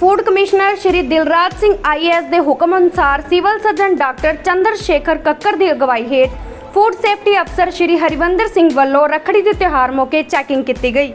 Food commissioner Shri Dilraj Singh IAS ਦੇ ਹੁਕਮ ਅਨੁਸਾਰ civil surgeon doctor Chandra Shekhar Kakkar ਦੀ ਅਗਵਾਈ ਹੇਠ ਫੂਡ ਸੇਫਟੀ ਅਫਸਰ ਸ਼੍ਰੀ ਹਰਿਵੰਦਰ ਸਿੰਘ ਵੱਲੋਂ ਰੱਖੜੀ ਦੇ ਤਿਉਹਾਰ ਮੌਕੇ ਚੈਕਿੰਗ ਕੀਤੀ ਗਈ।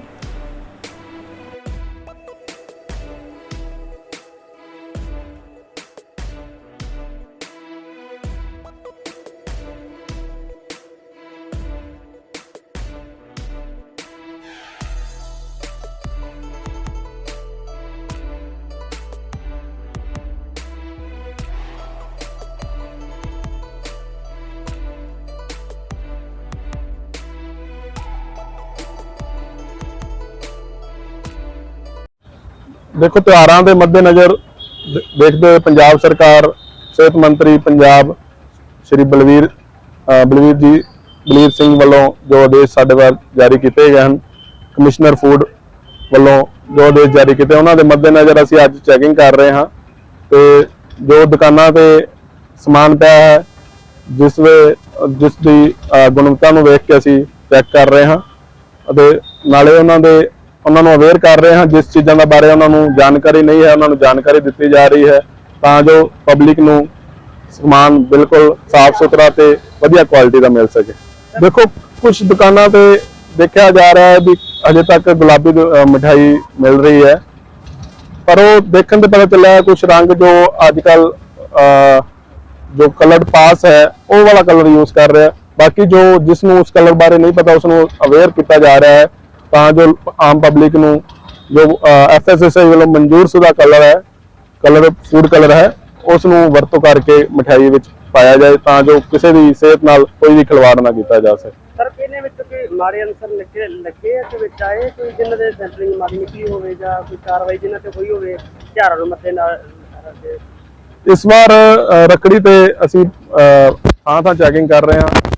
ਦੇਖੋ, ਤਿਉਹਾਰਾਂ ਦੇ ਮੱਦੇਨਜ਼ਰ ਦੇਖਦੇ ਹੋਏ ਪੰਜਾਬ ਸਰਕਾਰ, ਸਿਹਤ ਮੰਤਰੀ ਪੰਜਾਬ, ਸ਼੍ਰੀ ਬਲਵੀਰ ਅਹ ਬਲਵੀਰ ਜੀ, ਬਲਵੀਰ ਸਿੰਘ ਵੱਲੋਂ ਜੋ ਆਦੇਸ਼ ਸਾਡੇ ਵੱਲ ਜਾਰੀ ਕੀਤੇ ਗਏ ਹਨ, ਕਮਿਸ਼ਨਰ ਫੂਡ ਵੱਲੋਂ ਜੋ ਆਦੇਸ਼ ਜਾਰੀ ਕੀਤੇ, ਉਹਨਾਂ ਦੇ ਮੱਦੇਨਜ਼ਰ ਅਸੀਂ ਅੱਜ ਚੈਕਿੰਗ ਕਰ ਰਹੇ ਹਾਂ ਤੇ ਜੋ ਦੁਕਾਨਾਂ ਤੇ ਸਮਾਨ ਪਿਆ ਹੈ, ਜਿਸ ਵੇ, ਜਿਸ ਦੀ ਗੁਣਵੱਤਾ ਨੂੰ ਵੇਖ ਕੇ ਅਸੀਂ ਚੈੱਕ ਕਰ ਰਹੇ ਹਾਂ ਅਤੇ ਨਾਲੇ ਉਹਨਾਂ ਦੇ ਉਹਨਾਂ ਨੂੰ ਅਵੇਅਰ ਕਰ ਰਹੇ ਹਾਂ, ਜਿਸ ਚੀਜ਼ਾਂ ਦਾ ਬਾਰੇ ਉਹਨਾਂ ਨੂੰ ਜਾਣਕਾਰੀ ਨਹੀਂ ਹੈ, ਉਹਨਾਂ ਨੂੰ ਜਾਣਕਾਰੀ ਦਿੱਤੀ ਜਾ ਰਹੀ ਹੈ, ਤਾਂ ਜੋ ਪਬਲਿਕ ਨੂੰ ਸਮਾਨ ਬਿਲਕੁਲ ਸਾਫ਼ ਸੁਥਰਾ ਤੇ ਵਧੀਆ ਕੁਆਲਿਟੀ ਦਾ ਮਿਲ ਸਕੇ। ਦੇਖੋ ਕੁਝ ਦੁਕਾਨਾਂ ਤੇ ਦੇਖਿਆ ਜਾ ਰਿਹਾ ਹੈ ਵੀ ਅਜੇ ਤੱਕ ਗੁਲਾਬੀ ਦ- ਮਿਲ ਰਹੀ ਹੈ। ਪਰ ਉਹ ਦੇਖਣ ਤੇ ਪਤਾ ਚੱਲਿਆ ਹੈ ਕੁਝ ਰੰਗ ਜੋ ਅੱਜ ਕੱਲ ਜੋ ਕਲਰਡ ਪਾਸ ਹੈ, ਉਹ ਵਾਲਾ ਕਲਰ ਯੂਜ਼ ਕਰ ਰਿਹਾ ਬਾਕੀ ਜੋ ਜਿਸ ਨੂੰ ਉਸ ਕਲਰ ਬਾਰੇ ਨਹੀਂ ਪਤਾ, ਉਸ ਨੂੰ ਅਵੇਅਰ ਕੀਤਾ ਜਾ ਰਿਹਾ ਹੈ। ਤਾਂ ਜੋ ਆਮ ਪਬਲਿਕ ਨੂੰ ਜੋ ਐਫਐਸਐਸਆਈ ਵੱਲੋਂ ਮਨਜ਼ੂਰ ਸ਼ੁਦਾ ਕਲਰ ਹੈ ਕਲਰ ਫੂਡ ਕਲਰ ਹੈ ਉਸ ਨੂੰ ਵਰਤੋਂ ਕਰਕੇ ਮਠਿਆਈ ਵਿੱਚ ਪਾਇਆ ਜਾਏ ਤਾਂ ਜੋ ਕਿਸੇ ਦੀ ਸਿਹਤ ਨਾਲ ਕੋਈ ਵੀ ਖਿਲਵਾੜ ਨਾ ਕੀਤਾ ਜਾ ਸਕੇ। ਸਰ ਇਹਨੇ ਵਿੱਚ ਕੋਈ ਮਾੜੇ ਅਨਸਰ ਲੱਗੇ ਲੱਗੇ ਆ ਕਿ ਵਿੱਚ ਆਏ ਕੋਈ ਜਿਨ੍ਹਾਂ ਦੇ ਸੈਂਟਰਿੰਗ ਮਾੜੀ ਨਿਕਲੀ ਹੋਵੇ ਜਾਂ ਕੋਈ ਕਾਰਵਾਈ ਜਿਨ੍ਹਾਂ ਤੇ ਹੋਈ ਹੋਵੇ ਹਥਿਆਰਾਂ ਨੂੰ ਮੱਥੇ ਨਾਲ। ਇਸ ਵਾਰ ਅ, ਰੱਖੜੀ ਤੇ ਅਸੀਂ ਥਾਂ ਥਾਂ ਚੈਕਿੰਗ ਕਰ ਰਹੇ ਹਾਂ।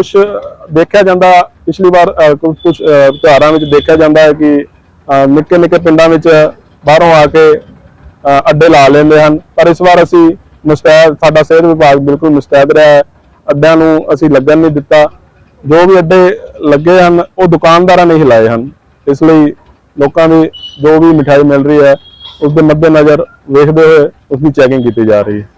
ਕੁਝ ਦੇਖਿਆ ਜਾਂਦਾ ਪਿਛਲੀ ਵਾਰ ਕੁਝ ਤਿਉਹਾਰਾਂ ਵਿੱਚ ਦੇਖਿਆ ਜਾਂਦਾ ਹੈ ਕਿ ਨਿੱਕੇ ਨਿੱਕੇ ਪਿੰਡਾਂ ਵਿੱਚ ਬਾਹਰੋਂ ਆ ਕੇ ਅੱਡੇ ਲਾ ਲੈਂਦੇ ਹਨ। ਪਰ ਇਸ ਵਾਰ ਅਸੀਂ ਮੁਸਤੈਦ, ਸਾਡਾ ਸਿਹਤ ਵਿਭਾਗ ਬਿਲਕੁਲ ਮੁਸਤੈਦ ਰਿਹਾ ਹੈ। ਅੱਡਿਆਂ ਨੂੰ ਅਸੀਂ ਲੱਗਣ ਨਹੀਂ ਦਿੱਤਾ। ਜੋ ਵੀ ਅੱਡੇ ਲੱਗੇ ਹਨ, ਉਹ ਦੁਕਾਨਦਾਰਾਂ ਨੇ ਹੀ ਲਾਏ ਹਨ। ਇਸ ਲਈ ਲੋਕਾਂ ਦੀ ਜੋ ਵੀ ਮਿਠਾਈ ਮਿਲ ਰਹੀ ਹੈ, ਉਸ ਦੇ ਮੱਦੇਨਜ਼ਰ ਵੇਖਦੇ ਹੋਏ ਉਸ ਦੀ ਚੈਕਿੰਗ ਕੀਤੀ ਜਾ ਰਹੀ ਹੈ।